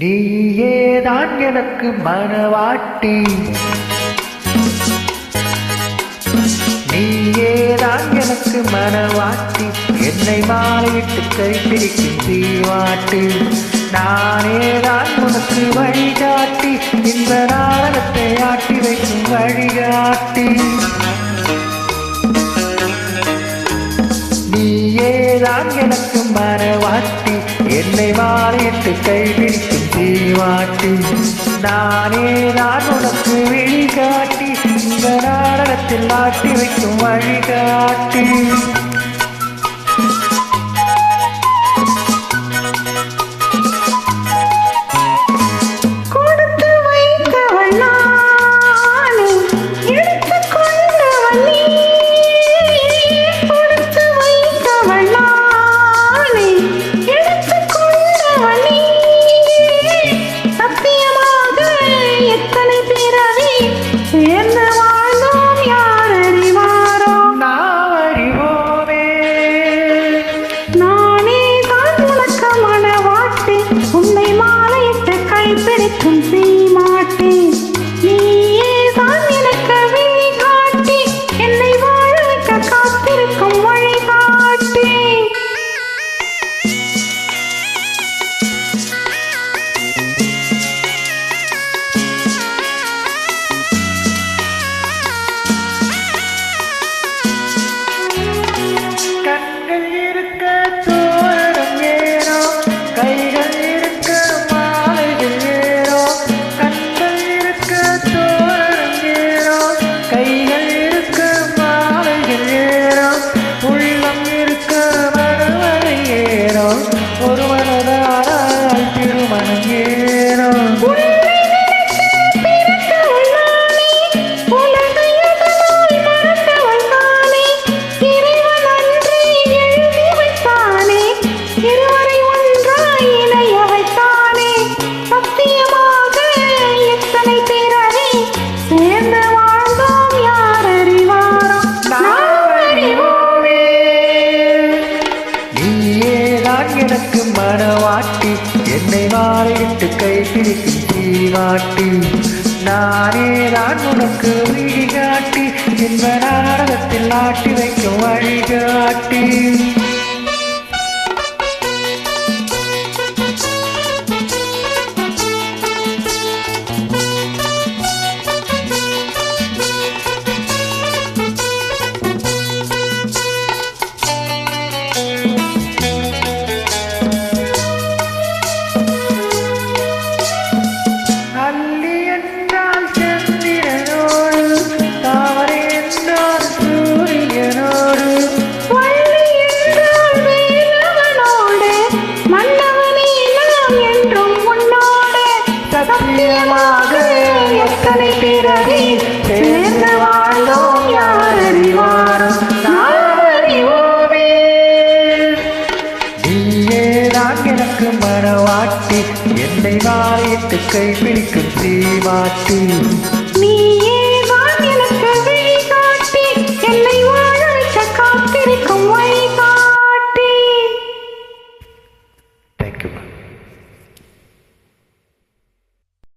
நீயேதான் எனக்கு மனவாட்டி. நீயேதான் எனக்கு மனவாட்டி. என்னை மாலையிட்டு கைப்பிடிக்கும் தீவாட்டு. நானேதான் உனக்கு வழிகாட்டி. இந்த நாடகத்தை ஆட்டி வைக்கும் வழிகாட்டி. நீயேதான் எனக்கு மனவாட்டி. என்னை மாலையிட்டு கைப்பிடிக்கும் வாட்டி நானே நான் உனக்கு வழிகாட்டி. இந்த நாடகத்தில் ஆட்டி வைக்கும் வழிகாட்டி. கைப்பிடிக்கும் சீமாட்டி வாட்டி. என்னை வாழையிட்டு மாலையிட்டு கைப்பிடிக்கும் தீவாட்டி நானேதான் உனக்கு வழிகாட்டி சேர்ந்து வாழ்ந்தோம் யார் அறிவாரோ எனக்கு மனவாட்டி என்னை மாறிட்டு கைப்பிடிக்கும் தீவாட்டி